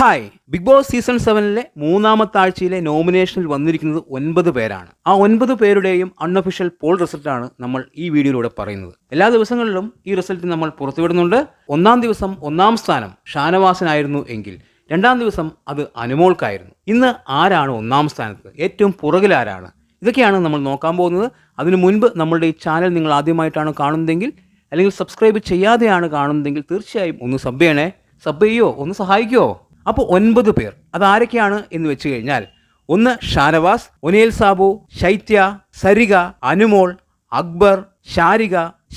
Hi big boss season സെവനിലെ മൂന്നാമത്തെ ആഴ്ചയിലെ നോമിനേഷനിൽ വന്നിരിക്കുന്നത് ഒൻപത് പേരാണ്. ആ ഒൻപത് പേരുടെയും അൺഒഫീഷ്യൽ പോൾ റിസൾട്ടാണ് നമ്മൾ ഈ വീഡിയോയിലൂടെ പറയുന്നത്. എല്ലാ ദിവസങ്ങളിലും ഈ റിസൾട്ട് നമ്മൾ പുറത്തുവിടുന്നുണ്ട്. ഒന്നാം ദിവസം ഒന്നാം സ്ഥാനം ഷാനവാസനായിരുന്നു എങ്കിൽ രണ്ടാം ദിവസം അത് അനുമോൾക്കായിരുന്നു. ഇന്ന് ആരാണ് ഒന്നാം സ്ഥാനത്ത്? ഏറ്റവും പുറകിൽ ആരാണ്? ഇതൊക്കെയാണ് നമ്മൾ നോക്കാൻ പോകുന്നത്. അതിനു മുൻപ് നമ്മളുടെ ഈ ചാനൽ നിങ്ങൾ ആദ്യമായിട്ടാണ് കാണുന്നതെങ്കിൽ അല്ലെങ്കിൽ സബ്സ്ക്രൈബ് ചെയ്യാതെയാണ് കാണുന്നതെങ്കിൽ തീർച്ചയായും ഒന്ന് സബ് ചെയ്യണേ. സബ് ചെയ്യോ? ഒന്ന് സഹായിക്കുമോ അപ്പോൾ ഒൻപത് പേർ. അതാരൊക്കെയാണ് എന്ന് വെച്ച് കഴിഞ്ഞാൽ ഒന്ന് ഷാനവാസ് ഒനേൽ സാബു ശൈത്യ സരിക അനുമോൾ അക്ബർ ഷാരിക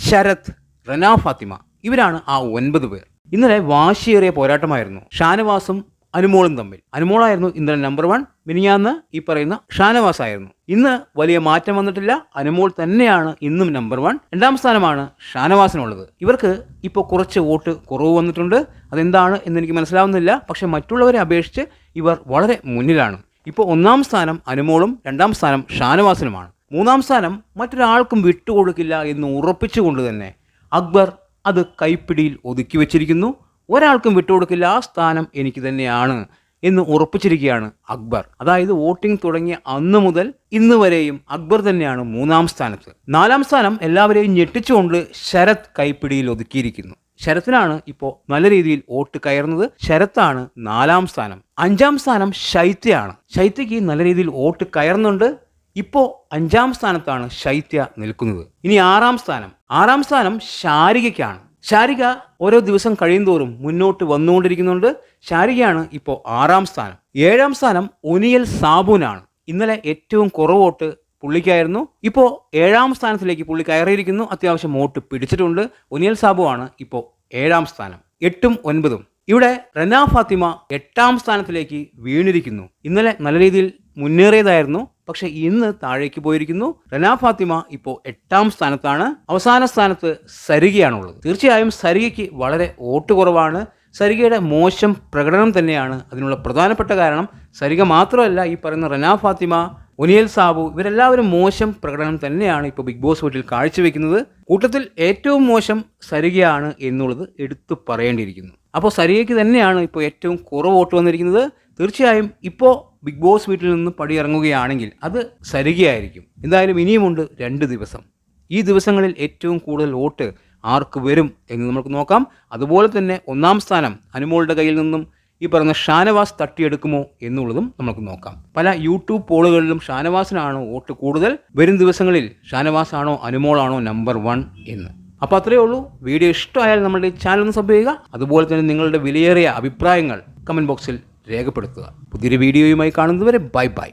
ശരത് റന ഫാത്തിമ. ഇവരാണ് ആ ഒൻപത് പേർ. ഇന്നലെ വാശിയേറിയ പോരാട്ടമായിരുന്നു. ഷാനവാസും അനുമോളും തമ്മിൽ. അനുമോളായിരുന്നു ഇന്നലെ നമ്പർ വൺ മിനിയാന്ന് ഈ പറയുന്ന ഷാനവാസ് ആയിരുന്നു ഇന്ന് വലിയ മാറ്റം വന്നിട്ടില്ല. അനുമോൾ തന്നെയാണ് ഇന്നും നമ്പർ വൺ രണ്ടാം സ്ഥാനമാണ് ഷാനവാസിനുള്ളത്. ഇവർക്ക് ഇപ്പോൾ കുറച്ച് വോട്ട് കുറവ് വന്നിട്ടുണ്ട്. അതെന്താണ് എന്ന് എനിക്ക് മനസ്സിലാവുന്നില്ല. പക്ഷെ മറ്റുള്ളവരെ അപേക്ഷിച്ച് ഇവർ വളരെ മുന്നിലാണ്. ഇപ്പോൾ ഒന്നാം സ്ഥാനം അനുമോളും രണ്ടാം സ്ഥാനം ഷാനവാസിനുമാണ്. മൂന്നാം സ്ഥാനം മറ്റൊരാൾക്കും വിട്ടുകൊടുക്കില്ല എന്ന് ഉറപ്പിച്ചുകൊണ്ട് തന്നെ അക്ബർ അത് കൈപ്പിടിയിൽ ഒതുക്കി വെച്ചിരിക്കുന്നു. ഒരാൾക്കും വിട്ടുകൊടുക്കില്ല. ആ സ്ഥാനം എനിക്ക് തന്നെയാണ് എന്ന് ഉറപ്പിച്ചിരിക്കുകയാണ് അക്ബർ. അതായത് വോട്ടിംഗ് തുടങ്ങിയ അന്ന് മുതൽ ഇന്ന് വരെയും അക്ബർ തന്നെയാണ് മൂന്നാം സ്ഥാനത്ത്. നാലാം സ്ഥാനം എല്ലാവരെയും ഞെട്ടിച്ചുകൊണ്ട് ശരത് കൈപ്പിടിയിൽ ഒതുക്കിയിരിക്കുന്നു. ശരത്തിനാണ് ഇപ്പോൾ നല്ല രീതിയിൽ വോട്ട് കയറുന്നത്. ശരത്താണ് നാലാം സ്ഥാനം. അഞ്ചാം സ്ഥാനം ശൈത്യയാണ്. ശൈത്യക്ക് നല്ല രീതിയിൽ വോട്ട് കയറുന്നുണ്ട്. ഇപ്പോൾ അഞ്ചാം സ്ഥാനത്താണ് ശൈത്യ നിൽക്കുന്നത്. ഇനി ആറാം സ്ഥാനം. ആറാം സ്ഥാനം ശാരികയ്ക്കാണ്. ശാരിക ഓരോ ദിവസം കഴിയുന്തോറും മുന്നോട്ട് വന്നുകൊണ്ടിരിക്കുന്നുണ്ട്. ശാരികയാണ് ഇപ്പോൾ ആറാം സ്ഥാനം. ഏഴാം സ്ഥാനം ഒനിയൽ സാബുനാണ്. ഇന്നലെ ഏറ്റവും കുറവോട്ട് പുള്ളിക്കായിരുന്നു. ഇപ്പോൾ ഏഴാം സ്ഥാനത്തിലേക്ക് പുള്ളി കയറിയിരിക്കുന്നു. അത്യാവശ്യം വോട്ട് പിടിച്ചിട്ടുണ്ട്. ഒനിയൽ സാബു ആണ് ഇപ്പോൾ ഏഴാം സ്ഥാനം. എട്ടും ഒൻപതും. ഇവിടെ റന ഫാത്തിമ എട്ടാം സ്ഥാനത്തിലേക്ക് വീണിരിക്കുന്നു. ഇന്നലെ നല്ല രീതിയിൽ മുന്നേറിയതായിരുന്നു. പക്ഷെ ഇന്ന് താഴേക്ക് പോയിരിക്കുന്നു. റന ഫാത്തിമ ഇപ്പോൾ എട്ടാം സ്ഥാനത്താണ്. അവസാന സ്ഥാനത്ത് സരികയാണുള്ളത് തീർച്ചയായും സരികയ്ക്ക് വളരെ വോട്ട് കുറവാണ്. സരികയുടെ മോശം പ്രകടനം തന്നെയാണ് അതിനുള്ള പ്രധാനപ്പെട്ട കാരണം. സരിക മാത്രമല്ല ഈ പറയുന്ന റന ഫാത്തിമ ഒനിയൽ സാബു ഇവരെല്ലാവരും മോശം പ്രകടനം തന്നെയാണ് ഇപ്പോൾ ബിഗ് ബോസ് വീട്ടിൽ കാഴ്ചവെക്കുന്നത്. കൂട്ടത്തിൽ ഏറ്റവും മോശം സരികയാണ് എന്നുള്ളത് എടുത്തു പറയേണ്ടിയിരിക്കുന്നു. അപ്പോൾ സരികയ്ക്ക് തന്നെയാണ് ഇപ്പോൾ ഏറ്റവും കുറവ് വോട്ട് വന്നിരിക്കുന്നത്. തീർച്ചയായും ഇപ്പോൾ ബിഗ് ബോസ് വീട്ടിൽ നിന്ന് പടിയിറങ്ങുകയാണെങ്കിൽ അത് സരികയായിരിക്കും. എന്തായാലും ഇനിയുമുണ്ട് രണ്ട് ദിവസം. ഈ ദിവസങ്ങളിൽ ഏറ്റവും കൂടുതൽ വോട്ട് ആർക്ക് വരും എന്ന് നമുക്ക് നോക്കാം. അതുപോലെ തന്നെ ഒന്നാം സ്ഥാനം അനുമോളുടെ കയ്യിൽ നിന്നും ഈ പറയുന്ന ഷാനവാസ് തട്ടിയെടുക്കുമോ എന്നുള്ളതും നമുക്ക് നോക്കാം. പല യൂട്യൂബ് പോളുകളിലും ഷാനവാസിനാണോ വോട്ട് കൂടുതൽ? വരും ദിവസങ്ങളിൽ ഷാനവാസാണോ അനുമോളാണോ നമ്പർ വൺ എന്ന്. അപ്പോൾ അത്രയേ ഉള്ളൂ. വീഡിയോ ഇഷ്ടമായാൽ നമ്മുടെ ചാനൽ ഒന്ന് സബ് ചെയ്യുക. അതുപോലെ തന്നെ നിങ്ങളുടെ വിലയേറിയ അഭിപ്രായങ്ങൾ കമന്റ് ബോക്സിൽ രേഖപ്പെടുത്തുക. പുതിയൊരു വീഡിയോയുമായി കാണുന്നതുവരെ ബൈ ബൈ.